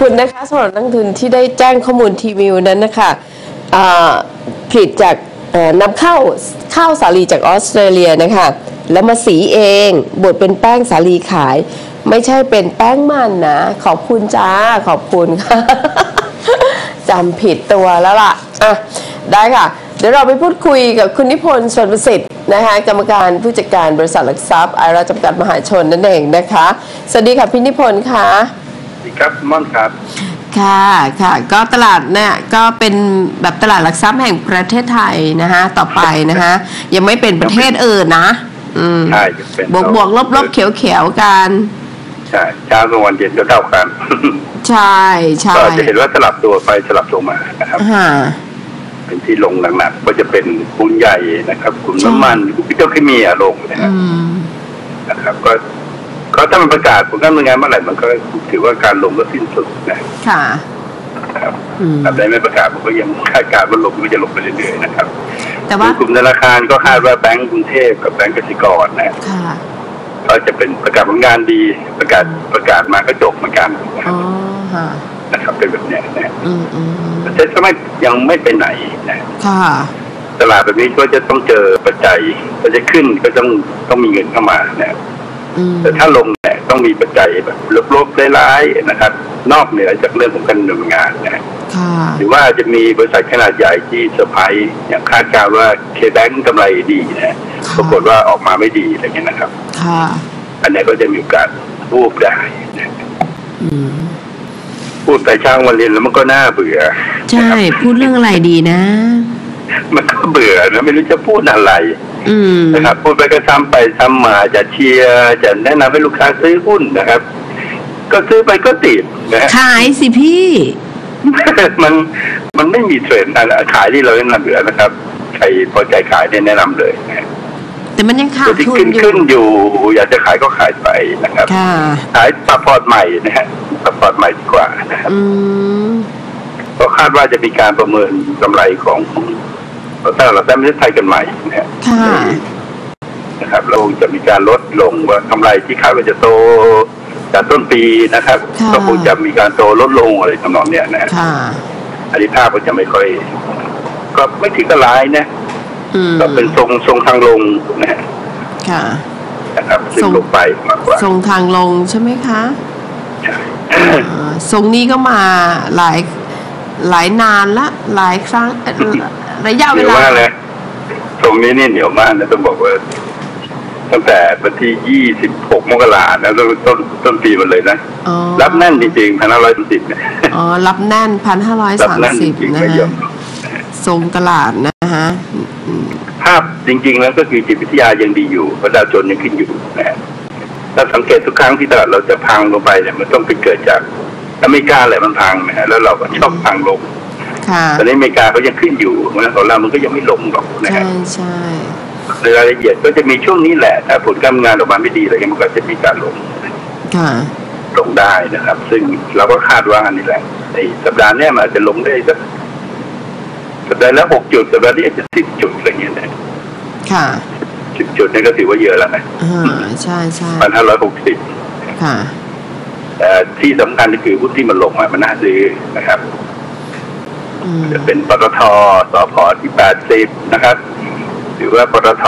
คุณนะคะสำหรับนักทุนที่ได้แจ้งข้อมูลทีวิวนั้นนะคะผลิตจากนำเข้าข้าวสาลีจากออสเตรเลียนะคะแล้วมาสีเองบดเป็นแป้งสาลีขาย ไม่ใช่เป็นแป้งมันนะ ขอบคุณจ้า ขอบคุณค่ะจำผิดตัวแล้วล่ะอะ ได้ค่ะ เดี๋ยวเราไปพูดคุยกับคุณนิพนธ์สวนประสิทธิ์นะคะกรรมการผู้จัดการบริษัทหลักทรัพย์ไอราจำกัดมหาชนนั่นเองนะคะ สวัสดีค่ะพี่นิพนธ์ค่ะ ดีครับม่อนครับ ค่ะค่ะ ก็ตลาดเนี่ยก็เป็นแบบตลาดหลักทรัพย์แห่งประเทศไทยนะคะต่อไปนะคะยังไม่เป็นประเทศอื่นนะ อืมใช่จะเป็นบวกบวกลบลบเขียวเขียวๆกันใช่เช้ากลางวันเย็นก็เท่ากัน ใช่ใช่ก็จะเห็นว่าสลับตัวไปสลับตัวมานะครับค่ะเป็นที่ลงหนักๆก็จะเป็นกลุ่มใหญ่นะครับกลุ่มใช่น้ำมันกลุ่มพิโตรเคมีอะลงนะคอืรับมนะครับก็ ก็ถ้ามันประกาศผลการดำเนินงานเมื่อไหร่มันก็ถือว่าการลงก็สิ้นสุดนะค่ะครับอืมถ้าได้ไม่ประกาศมันก็ยังคาดการณ์ว่าลงก็จะลงไปเรื่อยๆนะครับ แต่ว่ากลุ่มธนาคารก็คาดว่าแบงก์กรุงเทพกับแบงก์กสิกรนะค่ะก็จะเป็นประกาศผลงานดีประกาศประกาศมาก็จบเหมือนกันนะคอ๋รัอบค่ะนะครับเป็นแบบเนี้ยนะอืมอืมอืมประเทศก็ไม่ยังไม่ไปไหนนะค่ะตลาดแบบนี้ก็จะต้องเจอปัจจัยก็จะขึ้นก็ต้องต้องมีเงินเข้ามานะอืม แต่ถ้าลงเนี่ยต้องมีปัจจัยแบบลบๆร้ายๆนะครับ นอกเหนือจากเรื่องของการดำเนินงานนะค่ะหรือว่าจะมีบริษัทขนาดใหญ่ที่เซอร์ไพรส์อย่างคาดการณ์ว่าเคแบงกำไรดีนะปรากฏว่าออกมาไม่ดีอะไรเงี้ยนะครับค่ะอันนี้ก็จะมีโอกาสรูปได้นะอืมพูดไปช่างวันเรียนแล้วมันก็น่าเบื่อ ใช่ พูดเรื่องอะไรดีนะ มันก็เบื่อนะไม่รู้จะพูดอะไรอืม นะครับพูดไปก็ซ้ำไปซ้ำมาจะเชียร์จะแนะนำให้ลูกค้าซื้อหุ้นนะครับ ก็ซื้อไปก็ติดนะขายสิพี่ มันมันไม่มีเทรนด์อะไรขายที่เราแนะนำอยู่แล้วนะครับใครพอใจขายเนี่ยแนะนำเลยนะแต่มันยังขาตัดวที่ทุนขึ้นอยู่ขึ้นอยู่ อยากจะขายก็ขายไปนะครับค่ะขายซัพพอร์ตใหม่นะฮะซัพพอร์ตใหม่ดีกว่านะครับอืมก็คาดว่าจะมีการประเมินกำไรของตลาดหลักทรัพย์ประเทศไทยกันใหม่นะฮะค่ะนะครับ เราจะมีการลดลงว่ากำไรที่คาดว่าจะโตจากต้นปีนะครับค่ะก็คงจะมีการโตลดลงอะไรทำนองเนี้ยนะฮะค่ะอันนี้ภาพก็จะไม่ค่อย ก็ไม่ถึงกับร้ายนะอืมก็เป็นทรงทรงทางลงนะฮะค่ะนะครับซึ่งทรงลงไปมากกว่าทรงทางลงใช่ไหมคะใช่อ่าทรงนี้ก็มาหลายหลายนานละ หลายครั้งเอ่อ ระยะเหเวนียวลามากเลยตรงนี้นี่เหนียวมากนะต้องบอกว่าตั้งแต่วันที่ 26 มกรานะต้นต้นต้นปีมาเลยนะอ๋อรับแน่นจริงๆพันห้าร้อยสิบเนี่ยอ๋อ รับแน่นพันห้าร้อยรับสามแน่นจสิบริงๆนะไม่ยอฮะมทรงตลาดนะฮะอืมภาพจริง ๆ แล้วก็คือจิตวิทยายังดีอยู่เพราะดาวโจนส์ยังขึ้นอยู่นะฮะถ้าสังเกตทุกครั้งที่ตลาดเราจะพังลงไปเนี่ยมันต้องไปเกิดจากอเมริกาแหละมันพังนะฮะแล้วเราก็ชอบพังลงค่ะ ตอนนี้อเมริกาเขายังขึ้นอยู่นะของเรามันก็ยังไม่ลงหรอกนะใช่ฮะใช่ในรายละเอียดก็จะมีช่วงนี้แหละ ถ้าผลการทำงานออกมาไม่ดีอะไรเงี้ยมันก็จะมีการลงค่ะลงได้นะครับ ซึ่งเราก็คาดว่าอันนี้แหละในสัปดาห์เนี้ยมันอาจจะลงได้สักสัปดาห์ละหกจุดสัปดาห์นี้อาจจะสิบจุดอะไรเงี้ยนะค่ะสิบจุดนี่ก็ถือว่าเยอะแล้วนะอ่าใช่ใช่พันห้าร้อยหกสิบค่ะแต่ที่สำคัญก็คือหุ้นที่มันลงมามันน่าซื้อนะครับอืม จะเป็นปตทสพที่แปดสิบนะครับ หรือว่าปตท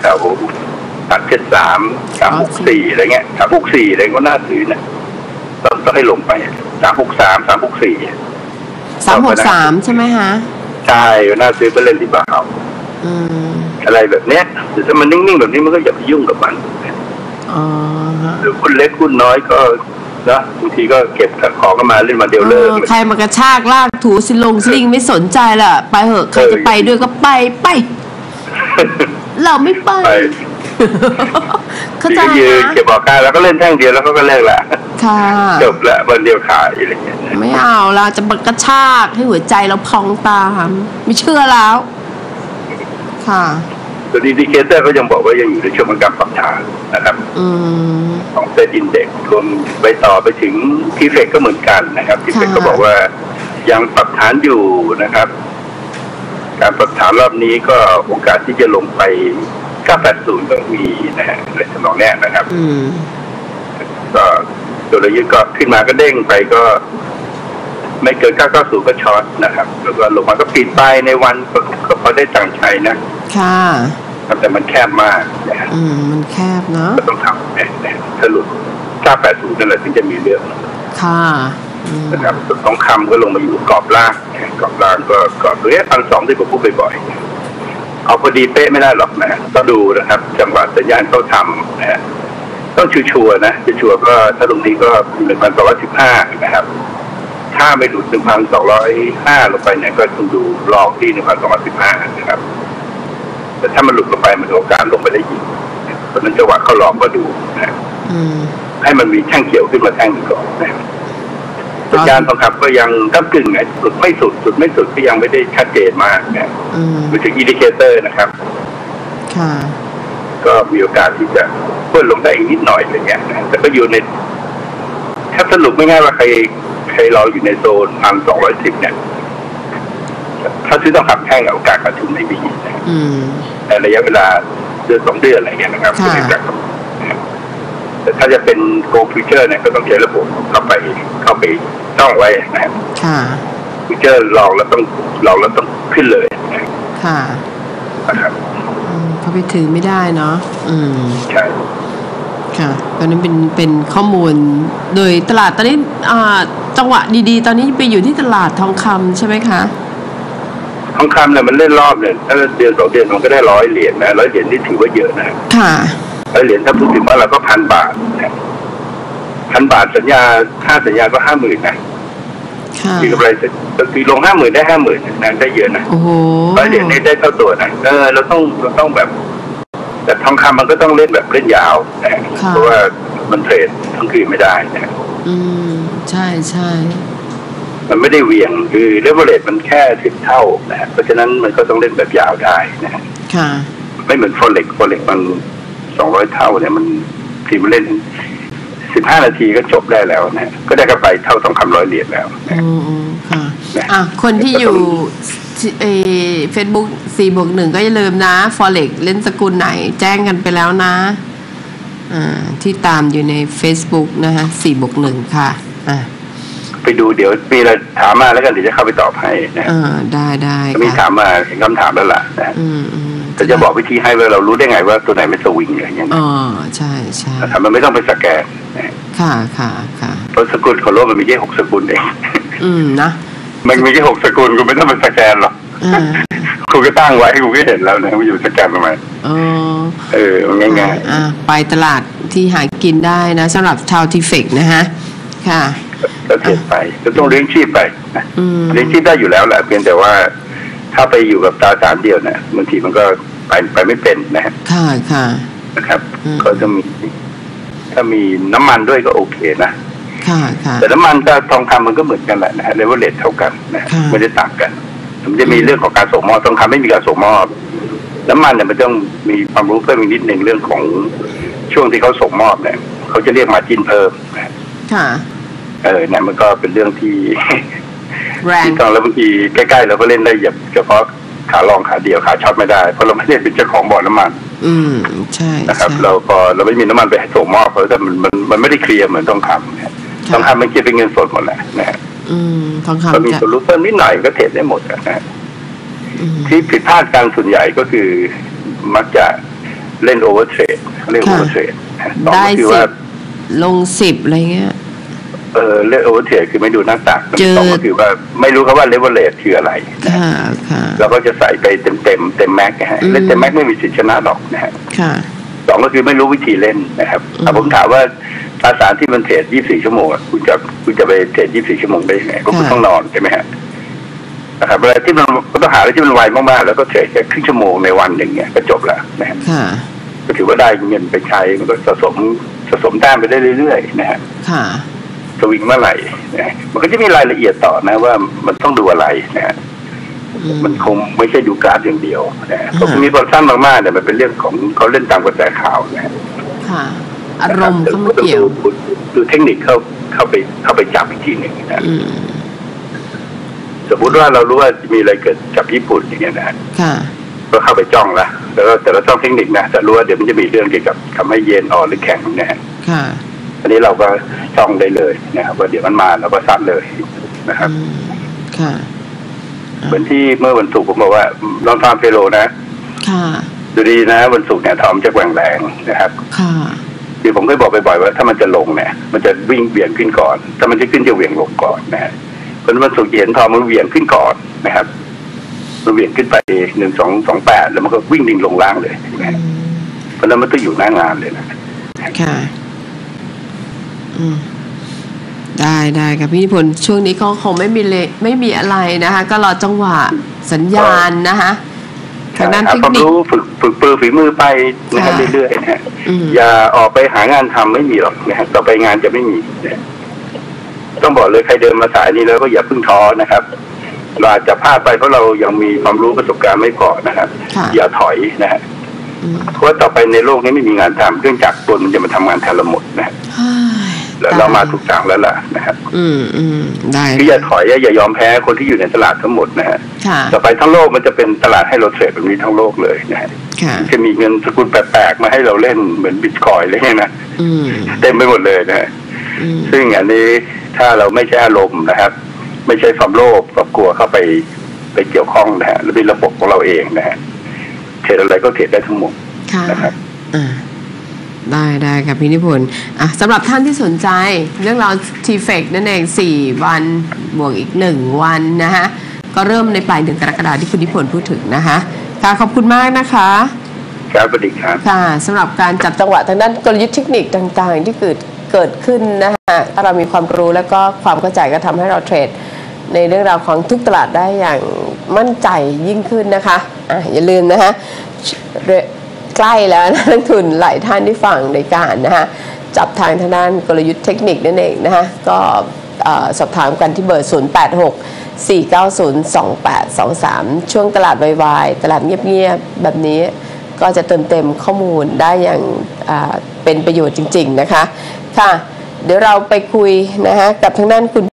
แถวๆตัดเจ็ดสามสามหกสี่อะไรเงี้ยสามหกสี่อะไรก็น่าซื้อนะต้องต้องให้ลงไปสามหกสามสามหกสี่สามหกสามใช่ไหมฮะใช่น่าซื้อไปเล่นที่บ้านอืมอะไรแบบเนี้ยแต่ถ้ามันนิ่งๆแบบนี้มันก็อย่าไปยุ่งกับมันอ๋อฮะหรือหุ้นเล็กหุ้นน้อยก็ นะบางทีก็เก็บของกันมาเล่นมาเดียวเลิกเออใครมากระชากลากถูสิลงสลิงไม่สนใจล่ะ ไปเหอะใครจะไปด้วยก็ไปไป เราไม่ไปไปเข้าใจก็ยืนนะเก็บออกค่าแล้วก็เล่นแท่งเดียวแล้วเขาก็เลิกละค่ะจบละวันเดียวขายอะไรเงี้ยไม่เอาเราจะมากระชากให้หัวใจเราพองตาม ไม่เชื่อแล้ว ค่ะ ตัวอินดิเคเตอร์ก็ยังบอกว่ายังอยู่ในช่วงของการปรับฐานนะครับอืมของเซตอินเด็กรวมไปต่อไปถึงทีเฟกก็เหมือนกันนะครับทีเฟกค่ะก็บอกว่ายังปรับฐานอยู่นะครับ การปรับฐานรอบนี้ก็โอกาสที่จะลงไป 980 ก็มีนะฮะในสมองแน่นะครับอืมก็ตัวระยุทธ์ก็ขึ้นมาก็เด้งไปก็ไม่เกิน 990 ก็ช็อตนะครับ แล้วก็ลงมาก็ปิดไปในวันก็ก็พอได้ตังค์ใช้นะ ค่ะแต่มันแคบมากนะฮะอืมมันแคบเนาะก็ต้องทำเนี่ยนะถ้าหลุด980นั่นแหละถึงจะมีเรื่องค่ะอืมนะครับทองคำก็ลงมาอยู่กรอบล่างนะกรอบล่างก็กรอบตัวนี้พันสองที่ผมพูดบ่อยๆเอาพอดีเป๊ะไม่ได้หรอกนะต้องดูนะครับ จังหวะสัญญาณเขาทำนะฮะต้องชัวร์ๆนะชัวร์ๆก็ถ้าตรงนี้ก็หนึ่งพันสองร้อยสิบห้านะครับ ถ้าไม่หลุดหนึ่งพันสองร้อยห้าลงไปเนี่ยก็ต้องดูรอบที่หนึ่งพันสองร้อยสิบห้านะครับ แต่ถ้ามันหลุดลงไปมันมีโอกาสลงไปได้อีกเพราะฉะนั้นจังหวะเขาลองก็ดูนะอืมให้มันมีแท่งเขียวขึ้นมาแท่งหนึ่งก่อนนะครับสัญญาณทองคำก็ยังก้ากึ่งไงสุดไม่สุดสุดไม่สุดก็ยังไม่ได้ชัดเจนมากนะอืมไปถึงอินดิเคเตอร์นะครับค่ะก็มีโอกาสที่จะพ้นลงได้อีกนิดหน่อยอะไรเงี้ยนะแต่ก็อยู่ในถ้าสรุปไม่ง่ายว่าใครใครรออยู่ในโซนพันสองร้อยสิบเนี่ย ถ้าซื้อต้องขับแท่งโอกาสขาดทุนไม่มีนะอืมในระยะเวลาเดือนสองเดือนอะไรเงี้ยนะครับค่ะเป็นจากแต่ถ้าจะเป็น go future เนี่ยก็ต้องใช้ระบบเข้าไปเข้าไปจ้องไว้นะครับค่ะ future ลองแล้วต้องลองแล้วต้องขึ้นเลยนะค่ะนะครับอืมเขาไปถือไม่ได้เนาะอืมใช่ค่ะตอนนั้นเป็นเป็นข้อมูลโดยตลาดตอนนี้อ่าจังหวะดีๆ ตอนนี้ไปอยู่ที่ตลาดทองคำใช่ไหมคะ ทองคำเนี่ยมันเล่นรอบเนี่ยถ้าเดือนสองเดือนมันก็ได้ร้อยเหรียญนะร้อยเหรียญนี่ถือว่าเยอะนะค่ะร้อยเหรียญถ้าพูดถึงว่าเราก็พันบาทนะพันบาทสัญญาค่าสัญญาก็ห้าหมื่นนะค่ะคือกำไรคือลงห้าหมื่นได้ห้าหมื่นนะได้เยอะนะโอ้โหร้อยเหรียญนี่ได้เท่าตัวนะเออเราต้องเราต้องแบบ แต่ทองคำมันก็ต้องเล่นแบบเล่นยาวนะค่ะเพราะว่ามันเทรดทั้งคืนไม่ได้นะอืมใช่ใช่ มันไม่ได้เหวียงคือเลเวลเลตมันแค่สิบเท่านะฮะเพราะฉะนั้นมันก็ต้องเล่นแบบยาวได้นะฮะค่ะไม่เหมือนโฟเล็กโฟเล็กมันสองร้อยเท่าเนี่ยมันทีมันเล่นสิบห้านาทีก็จบได้แล้วนะฮะก็ได้กำไรเท่าทองคำร้อยเหรียญแล้วอืมอืมค่ะนะอะคนที่อยู่เอเฟซบุ๊กสี่บวกหนึ่งก็อย่าลืมนะฟอเร็กเล่นสกุลไหน แจ้งกันไปแล้วนะอ่าที่ตามอยู่ใน Facebook นะคะสี่บวกหนึ่งค่ะ อ่า ไปดูเดี๋ยวมีอะไรถามมาแล้วกันเดี๋ยวจะเข้าไปตอบให้นะฮะอ่าได้ได้ก็มีถาค่ะมมาเห็นคำถามแล้วล่ะนะฮะอืมอืมแต่จะบอกวิธีให้ว่าเรารู้ได้ไงว่าตัวไหนไม่สวิงอะไรอย่างเงี้ยอ๋อใช่ใช่นะครับมันไม่ต้องไปสแกนนะฮะค่ะค่ะค่ะเพราะสกุลของโลกมันมีแค่หกสกุลเองอืมนะมันมีแค่หกสกุลคุณไม่ต้องไปสแกนหรอกอ่าคุณก็ตั้งไว้คุณก็เห็นแล้วนะว่าอยู่สแกนทำไมอ๋อเออมันง่ายอ่าไปตลาดที่หากินได้นะสำหรับชาวทีเฟกนะฮะ ค่ะ ๆก็เทียบไปก็ต้องเลี้ยงชีพไปนะเลี้ยงชีพได้อยู่แล้วแหละเพียงแต่ว่า ถ้าไปอยู่กับตาสารเดียวเนี่ยบางทีมันก็ไปไปไม่เป็นนะฮะค่ะค่ะนะครับ ก็จะมี ถ้ามีน้ำมันด้วยก็โอเคนะค่ะค่ะแต่น้ำมันกับทองคำมันก็เหมือนกันแหละนะฮะเลเวลเลทเท่ากันนะค่ะไม่ได้ต่างกันมันจะมีเรื่องของการส่งมอบทองคำไม่มีการส่งมอบน้ำมันเนี่ยมันต้องมีความรู้เพิ่มอีกนิดหนึ่งเรื่องของช่วงที่เขาส่งมอบเนี่ยเขาจะเรียกมาจินเพิ่มค่ะ เออเนี่ยมันก็เป็นเรื่องที่แรงที่ต้องแล้วบางทีใกล้ๆเราก็เล่นได้แบบเฉพาะขาลองขาเดียวขาช็อตไม่ได้เพราะเราไม่ได้เป็นเจ้าของบ่อน้ำมัน อืมใช่นะครับใช่เราพอเราไม่มีน้ำมันไปให้ส่งมอบเพราะแต่มันมันมันไม่ได้เคลียร์เหมือนต้องทำนะต้องทำมันเคลียร์เป็นเงินสดหมดแหละนะฮะอืมทองก็มีคำจะส่วนรู้เพิ่มนิดหน่อยก็เทรดได้หมดอะนะฮะอืมที่ผิดพลาดการส่วนใหญ่ก็คือมักจะเล่นโอเวอร์เทรดเล่นโอค่ะเวอร์เทรดสองได้ก็คือสิว่าบลงสิบอะไรเงี้ย เออเล่นโอเวอร์เทรดคือไม่ดูหน้าตักเจอสองก็คือว่าไม่รู้ครับว่าเลเวลเลทคืออะไรค่ะค่ะเราก็จะใส่ไปเต็มเต็มๆเต็มแม็กนะฮะอืมเล่นเต็มแม็กไม่มีสิทธิชนะหรอกนะฮะค่ะสองก็คือไม่รู้วิธีเล่นนะครับอืมถ้าผมถามว่าภาษาที่มันเทรด24 ชั่วโมงอะคุณจะคุณจะไปเทรด24 ชั่วโมงได้ยังไงก็คุณต้องนอนใช่ไหมฮะนะครับเวลาที่มันก็ต้องหาอะไรที่มันไวมากๆแล้วก็เทรดแค่ครึ่งชั่วโมงในวันหนึ่งเนี่ยก็จบแล้วนะฮะค่ะก็ถือว่าได้เงินไปใช้มันก็สะสมสะสมแต้มไปได้เรื่อยๆนะฮะค่ะ สวิงเมื่อไหร่นะมันก็จะมีรายละเอียดต่อนะ ว่ามันต้องดูอะไรนะฮะอืมมันคงไม่ใช่ดูการดอย่างเดียวนะฮะอ่าเพราะมีโปรดักชั่นมากๆเนี่ยมันเป็นเรื่องของเขาเล่นตามกระแสข่าวนะฮะค่ะ อารมณ์ก็ไม่ต้องเกี่ยวดูดูเทคนิคเข้าเข้าไปเข้าไปจับอีกทีหนึ่งนะอืมสมมติว่าเรารู้ว่ามีอะไรเกิดกับญี่ปุ่นอย่างเงี้ยนะฮะค่ะก็เข้าไปจ้องละแล้วก็แต่เราจ้องเทคนิคนะแต่รู้ว่าเดี๋ยวมันจะมีเรื่องเกี่ยวกับทำให้เย็นอ่อนหรือแข็งนะฮะค่ะแอันนี้เราก็จ้องได้เลยนะครับว่าเดี๋ยวมันมาเราก็ซัดเลยนะครับอืมค่ะเหมือนที่เมื่อวันศุกร์ผมบอกว่าลองทำเฟโลนะ ค่ะดูดีนะวันศุกร์เนี่ยทอมจะแกว่งแรงนะครับ ค่ะที่ผมเคยบอกไปบ่อยว่าถ้ามันจะลงเนี่ยมันจะวิ่งเบี่ยงขึ้นก่อน ถ้ามันจะขึ้นจะเหวี่ยงลงก่อนนะฮะเพราะฉะนั้นวันศุกร์จะเห็นทอมมันเหวี่ยงขึ้นก่อนนะครับมันเหวี่ยงขึ้นไปหนึ่งสองสองแปดแล้วมันก็วิ่งดิ่งลงล่างเลยนะอืฮะมเพราะฉะนั้นมันต้องอยู่หน้างานเลยนะค่ะ อืมได้ได้ค่ะพี่นิพนธ์ช่วงนี้ก็คงไม่มีเลยไม่มีอะไรนะคะ ก็รอจังหวะสัญญาณนะคะทางด้านหาเทคความนิครู้ฝึกฝึกปือฝีมือไปนะฮะค่ะเรื่อยๆนะฮะอืมอย่าออกไปหางานทำไม่มีหรอกนะฮะต่อไปงานจะไม่มีนะต้องบอกเลยใครเดินมาสายนี้แล้วก็อย่าเพิ่งท้อนะครับเราอาจจะพลาดไปเพราะเรายังมีความรู้ประสบการณ์ไม่พอนะครับค่ะอย่าถอยนะฮะอืมเพราะว่าต่อไปในโลกนี้ไม่มีงานทำเครื่องจักรกลมันจะมาทำงานแทนเราหมดนะฮะเฮ้ย แล้วเรามาถูกทางแล้วล่ะนะครับอืมอืมได้คืออย่าถอยอย่ายอมแพ้คนที่อยู่ในตลาดทั้งหมดนะฮะค่ะต่อไปทั้งโลกมันจะเป็นตลาดให้เราเทรดแบบนี้ทั้งโลกเลยนะฮะค่ะจะมีเงินสกุลแปลกๆมาให้เราเล่นเหมือนบิตคอยน์อะไรเงี้ยนะอืมเต็มไปหมดเลยนะฮะอืมซึ่งอันนี้ถ้าเราไม่ใช่อารมณ์นะครับ ไม่ใช่ความโลภความกลัวเข้าไปไปเกี่ยวข้องนะฮะแล้วเป็นระบบของเราเองนะฮะเทรดอะไรก็เทรดได้ทั้งหมดค่ะนะครับอ่า ได้ได้ครับพี่นิพนธ์อะสำหรับท่านที่สนใจเรื่องราวทีเฟกนั่นเอง4 วันบวกอีก 1 วันนะคะก็เริ่มในปลายเดือนกรกฎาคมที่คุณนิพนธ์พูดถึงนะคะค่ะขอบคุณมากนะคะครับสวัสดีครับค่ะสำหรับการจับจังหวะทางด้านกลยุทธ์เทคนิคต่างๆ ที่เกิดเกิดขึ้นนะคะถ้าเรามีความรู้แล้วก็ความเข้าใจก็ทำให้เราเทรดในเรื่องราวของทุกตลาดได้อย่างมั่นใจยิ่งขึ้นนะคะอะอย่าลืมนะคะเร ใกล้แล้วนะนักทุนหลายท่านที่ฟังในการนะคะจับทางทางด้านกลยุทธ์เทคนิคนั่นเองนะคะก็สอบถามกันที่เบอร์ 086 4902823 ช่วงตลาดวายๆ ตลาดเงียบๆ แบบนี้ก็จะเติมเต็มข้อมูลได้อย่างเป็นประโยชน์จริง ๆ นะคะ ค่ะ เดี๋ยวเราไปคุยนะคะกับทางด้านคุณ